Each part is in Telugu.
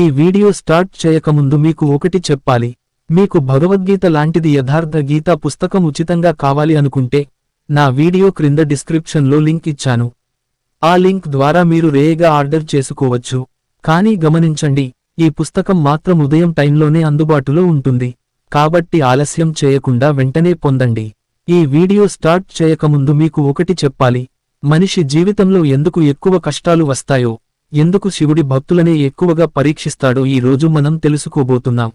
ఈ వీడియో స్టార్ట్ చేయకముందు మీకు ఒకటి చెప్పాలి. మీకు భగవద్గీత లాంటిది యథార్థ గీతా పుస్తకం ఉచితంగా కావాలి అనుకుంటే నా వీడియో క్రింద డిస్క్రిప్షన్లో లింక్ ఇచ్చాను. ఆ లింక్ ద్వారా మీరు రేగా ఆర్డర్ చేసుకోవచ్చు. కానీ గమనించండి ఈ పుస్తకం మాత్రం ఉదయం టైంలోనే అందుబాటులో ఉంటుంది. కాబట్టి ఆలస్యం చేయకుండా వెంటనే పొందండి. ఈ వీడియో స్టార్ట్ చేయకముందు మీకు ఒకటి చెప్పాలి. మనిషి జీవితంలో ఎందుకు ఎక్కువ కష్టాలు వస్తాయో. ఎందుకు శివుడి భక్తులనే ఎక్కువగా పరీక్షిస్తాడో ఈ రోజు మనం తెలుసుకోబోతున్నాం.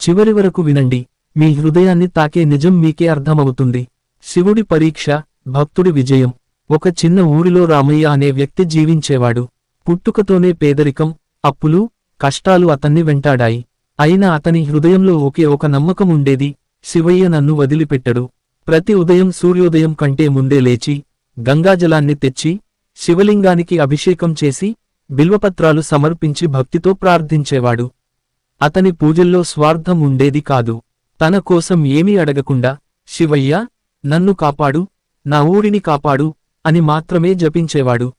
చివరి వరకు వినండి మీ హృదయాన్ని తాకే నిజం మీకే అర్థమవుతుంది. శివుడి పరీక్ష భక్తుడి విజయం. ఒక చిన్న ఊరిలో రామయ్య అనే వ్యక్తి జీవించేవాడు. పుట్టుకతోనే పేదరికం అప్పులు కష్టాలు అతన్ని వెంటాడాయి. అయినా అతని హృదయంలో ఒకే ఒక నమ్మకం ఉండేది శివయ్య నన్ను వదిలిపెట్టడు. ప్రతి ఉదయం సూర్యోదయం కంటే ముందే లేచి గంగాజలాన్ని తెచ్చి శివలింగానికి అభిషేకం చేసి బిల్వపత్రాలు సమర్పించి భక్తితో ప్రార్థించేవాడు. అతని పూజల్లో స్వార్థం ఉండేది కాదు. తన కోసం ఏమీ అడగకుండా శివయ్య నన్ను కాపాడు నా ఊరిని కాపాడు అని మాత్రమే జపించేవాడు.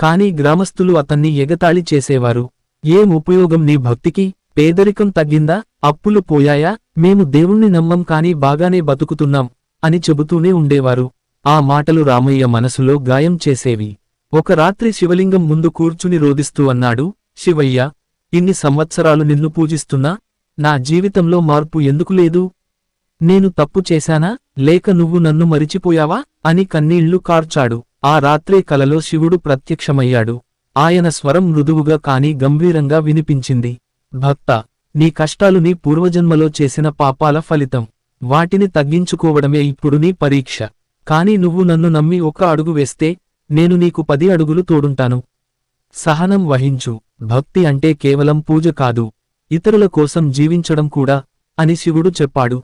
కాని గ్రామస్థులు అతన్ని ఎగతాళి చేసేవారు. ఏం ఉపయోగం నీ భక్తికి? పేదరికం తగ్గిందా? అప్పులు పోయాయా? మేము దేవుణ్ణి నమ్మం కాని బాగానే బతుకుతున్నాం అని చెబుతూనే ఉండేవారు. ఆ మాటలు రామయ్య మనసులో గాయం చేసేవి. ఒక రాత్రి శివలింగం ముందు కూర్చుని రోధిస్తూ అన్నాడు శివయ్య ఇన్ని సంవత్సరాలు నిన్ను పూజిస్తున్నా నా జీవితంలో మార్పు ఎందుకు లేదు? నేను తప్పు చేశానా? లేక నువ్వు నన్ను మరిచిపోయావా? అని కన్నీళ్ళు కార్చాడు. ఆ రాత్రే కలలో శివుడు ప్రత్యక్షమయ్యాడు. ఆయన స్వరం మృదువుగా కాని గంభీరంగా వినిపించింది. భక్త నీ కష్టాలు నీ పూర్వజన్మలో చేసిన పాపాల ఫలితం. వాటిని తగ్గించుకోవడమే ఇప్పుడు నీ పరీక్ష. కాని నువ్వు నన్ను నమ్మి ఒక అడుగు వేస్తే నేను నీకు పది అడుగులు తోడుంటాను. సహనం వహించు. భక్తి అంటే కేవలం పూజ కాదు. ఇతరుల కోసం జీవించడం కూడా అని శివుడు చెప్పాడు.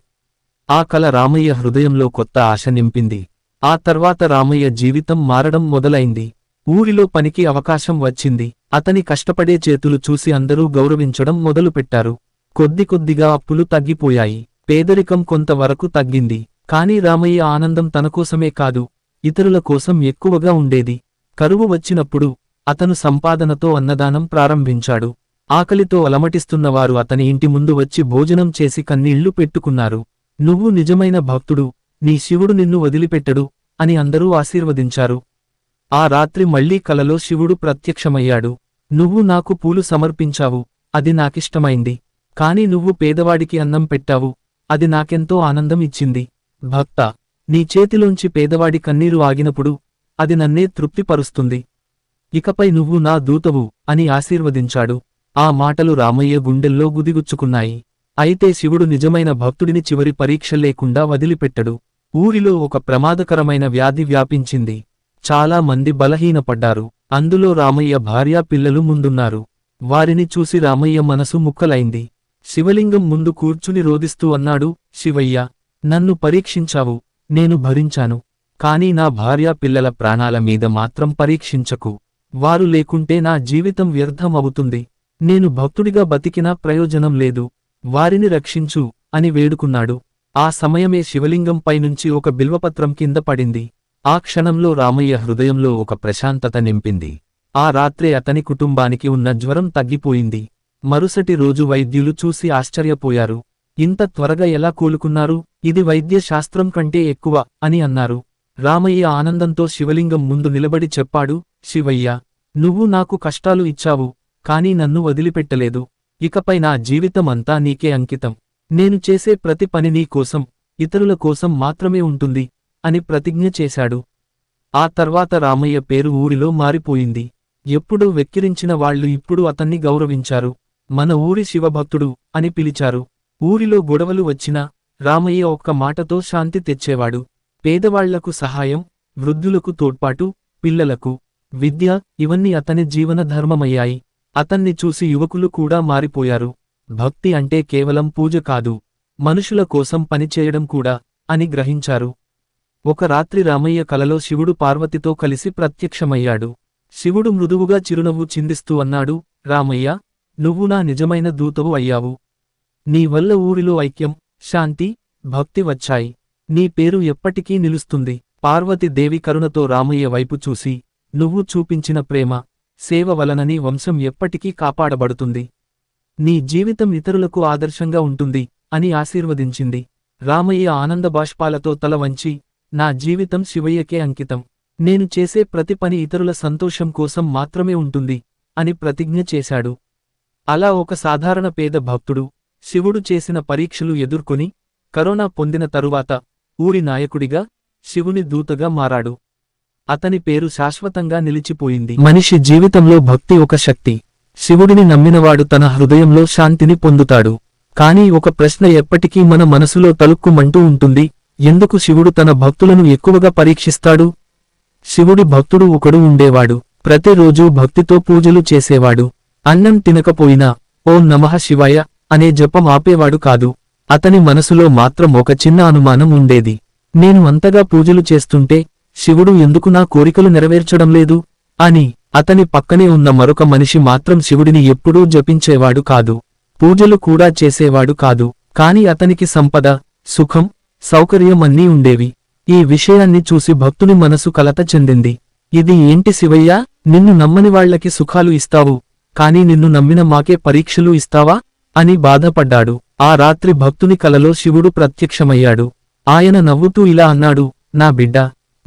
ఆ కల రామయ్య హృదయంలో కొత్త ఆశ నింపింది. ఆ తర్వాత రామయ్య జీవితం మారడం మొదలైంది. ఊరిలో పనికి అవకాశం వచ్చింది. అతని కష్టపడే చేతులు చూసి అందరూ గౌరవించడం మొదలుపెట్టారు. కొద్ది కొద్దిగా అప్పులు తగ్గిపోయాయి. పేదరికం కొంతవరకు తగ్గింది. కాని రామయ్య ఆనందం తనకోసమే కాదు. ఇతరుల కోసం ఎక్కువగా ఉండేది. కరువు వచ్చినప్పుడు అతను సంపాదనతో అన్నదానం ప్రారంభించాడు. ఆకలితో అలమటిస్తున్నవారు అతని ఇంటి ముందు వచ్చి భోజనం చేసి కన్నీళ్ళు పెట్టుకున్నారు. నువ్వు నిజమైన భక్తుడు. నీ శివుడు నిన్ను వదిలిపెట్టడు అని అందరూ ఆశీర్వదించారు. ఆ రాత్రి మళ్ళీ కలలో శివుడు ప్రత్యక్షమయ్యాడు. నువ్వు నాకు పూలు సమర్పించావు. అది నాకిష్టమైంది. కాని నువ్వు పేదవాడికి అన్నం పెట్టావు. అది నాకెంతో ఆనందం ఇచ్చింది. భక్త నీ చేతిలోంచి పేదవాడి కన్నీరు ఆగినప్పుడు అది నన్నే తృప్తిపరుస్తుంది. ఇకపై నువ్వు నా దూతవు అని ఆశీర్వదించాడు. ఆ మాటలు రామయ్య గుండెల్లో గుదిగుచ్చుకున్నాయి. అయితే శివుడు నిజమైన భక్తుడిని చివరి పరీక్ష లేకుండా వదిలిపెట్టడు. ఊరిలో ఒక ప్రమాదకరమైన వ్యాధి వ్యాపించింది. చాలా మంది బలహీనపడ్డారు. అందులో రామయ్య భార్యా పిల్లలు ముందున్నారు. వారిని చూసి రామయ్య మనసు ముక్కలైంది. శివలింగం ముందు కూర్చుని రోదిస్తూ అన్నాడు శివయ్య నన్ను పరీక్షించావు. నేను భరించాను. కాని నా భార్యా పిల్లల ప్రాణాల మీద మాత్రం పరీక్షించకు. వారు లేకుంటే నా జీవితం వ్యర్థం అవుతుంది నేను భక్తుడిగా బతికినా ప్రయోజనం లేదు. వారిని రక్షించు అని వేడుకున్నాడు. ఆ సమయమే శివలింగం పైనుంచి ఒక బిల్వపత్రం కింద పడింది. ఆ క్షణంలో రామయ్య హృదయంలో ఒక ప్రశాంతత నింపింది. ఆ రాత్రే అతని కుటుంబానికి ఉన్న జ్వరం తగ్గిపోయింది. మరుసటి రోజు వైద్యులు చూసి ఆశ్చర్యపోయారు. ఇంత త్వరగా ఎలా కోలుకున్నారు? ఇది వైద్య శాస్త్రం కంటే ఎక్కువ అని అన్నారు. రామయ్య ఆనందంతో శివలింగం ముందు నిలబడి చెప్పాడు శివయ్య నువ్వు నాకు కష్టాలు ఇచ్చావు కాని నన్ను వదిలిపెట్టలేదు. ఇకపై నా జీవితం అంతా నీకే అంకితం. నేను చేసే ప్రతి పని నీ కోసం ఇతరుల కోసం మాత్రమే ఉంటుంది అని ప్రతిజ్ఞ చేశాడు. ఆ తర్వాత రామయ్య పేరు ఊరిలో మారిపోయింది. ఎప్పుడూ వెక్కిరించిన వాళ్ళు ఇప్పుడు అతన్ని గౌరవించారు. మన ఊరి శివభక్తుడు అని పిలిచారు. ఊరిలో గొడవలు వచ్చినా రామయ్య ఒక్క మాటతో శాంతి తెచ్చేవాడు. పేదవాళ్ళకు సహాయం వృద్ధులకు తోడ్పాటు పిల్లలకు విద్య ఇవన్నీ అతని జీవన ధర్మమయ్యాయి. అతన్ని చూసి యువకులు కూడా మారిపోయారు. భక్తి అంటే కేవలం పూజ కాదు మనుషుల కోసం పనిచేయడం కూడా అని గ్రహించారు. ఒక రాత్రి రామయ్య కలలో శివుడు పార్వతితో కలిసి ప్రత్యక్షమయ్యాడు. శివుడు మృదువుగా చిరునవ్వు చిందిస్తూ అన్నాడు రామయ్య నువ్వు నా నిజమైన దూతవు అయ్యావు. నీ వల్ల ఊరిలో ఐక్యం శాంతి భక్తి వచ్చాయి. నీ పేరు ఎప్పటికీ నిలుస్తుంది. పార్వతి దేవి కరుణతో రామయ్య వైపు చూసి నువ్వు చూపించిన ప్రేమ సేవ వలనని వంశం ఎప్పటికీ కాపాడబడుతుంది. నీ జీవితం ఇతరులకు ఆదర్శంగా ఉంటుంది అని ఆశీర్వదించింది. రామయ్య ఆనంద బాష్పాలతో తల వంచి నా జీవితం శివయ్యకే అంకితం. నేను చేసే ప్రతి పని ఇతరుల సంతోషం కోసం మాత్రమే ఉంటుంది అని ప్రతిజ్ఞ చేశాడు. అలా ఒక సాధారణ పేద భక్తుడు శివుడు చేసిన పరీక్షలు ఎదుర్కొని కరోనా పొందిన తరువాత ఊరి నాయకుడిగా శివుని దూతగా మారాడు. అతని పేరు శాశ్వతంగా నిలిచిపోయింది. మనిషి జీవితంలో భక్తి ఒక శక్తి. శివుడిని నమ్మినవాడు తన హృదయంలో శాంతిని పొందుతాడు. కానీ ఒక ప్రశ్న ఎప్పటికీ మన మనసులో తలుక్కుమంటూ ఉంటుంది ఎందుకు శివుడు తన భక్తులను ఎక్కువగా పరీక్షిస్తాడు? శివుడి భక్తుడు ఒకడు ఉండేవాడు. ప్రతిరోజూ భక్తితో పూజలు చేసేవాడు. అన్నం తినకపోయినా ఓం నమః శివాయ అనే జపం ఆపేవాడు కాదు. అతని మనసులో మాత్రం ఒక చిన్న అనుమానం ఉండేది. నేను అంతగా పూజలు చేస్తుంటే శివుడు ఎందుకు నా కోరికలు నెరవేర్చడం లేదు? అని అతని పక్కనే ఉన్న మరొక మనిషి మాత్రం శివుడిని ఎప్పుడూ జపించేవాడు కాదు. పూజలు కూడా చేసేవాడు కాదు. కాని అతనికి సంపద సుఖం సౌకర్యం అన్నీ ఉండేవి. ఈ విషయాన్ని చూసి భక్తుని మనసు కలత చెందింది. ఇది ఏంటి శివయ్య? నిన్ను నమ్మని వాళ్ళకి సుఖాలు ఇస్తావు. కాని నిన్ను నమ్మిన మాకే పరీక్షలు ఇస్తావా? అని బాధపడ్డాడు. ఆ రాత్రి భక్తుని కలలో శివుడు ప్రత్యక్షమయ్యాడు. ఆయన నవ్వుతూ ఇలా అన్నాడు నా బిడ్డ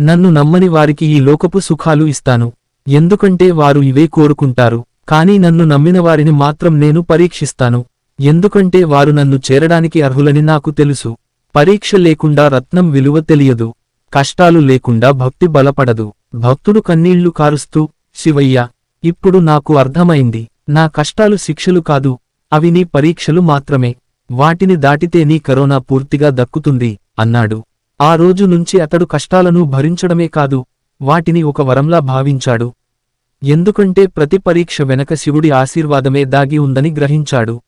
నన్ను నమ్మని వారికి ఈ లోకపు సుఖాలు ఇస్తాను. ఎందుకంటే వారు ఇవే కోరుకుంటారు. కాని నన్ను నమ్మిన వారిని మాత్రం నేను పరీక్షిస్తాను. ఎందుకంటే వారు నన్ను చేరడానికి అర్హులని నాకు తెలుసు. పరీక్ష లేకుండా రత్నం విలువ తెలియదు. కష్టాలు లేకుండా భక్తి బలపడదు. భక్తుడు కన్నీళ్ళు కారుస్తూ శివయ్య ఇప్పుడు నాకు అర్థమైంది. నా కష్టాలు శిక్షలు కాదు. అవి నీ పరీక్షలు మాత్రమే. వాటిని దాటితే నీ కరోనా పూర్తిగా దక్కుతుంది అన్నాడు. ఆ రోజు నుంచి అతడు కష్టాలను భరించడమే కాదు వాటిని ఒక వరంలా భావించాడు. ఎందుకంటే ప్రతి పరీక్ష వెనక శివుడి ఆశీర్వాదమే దాగి ఉందని గ్రహించాడు.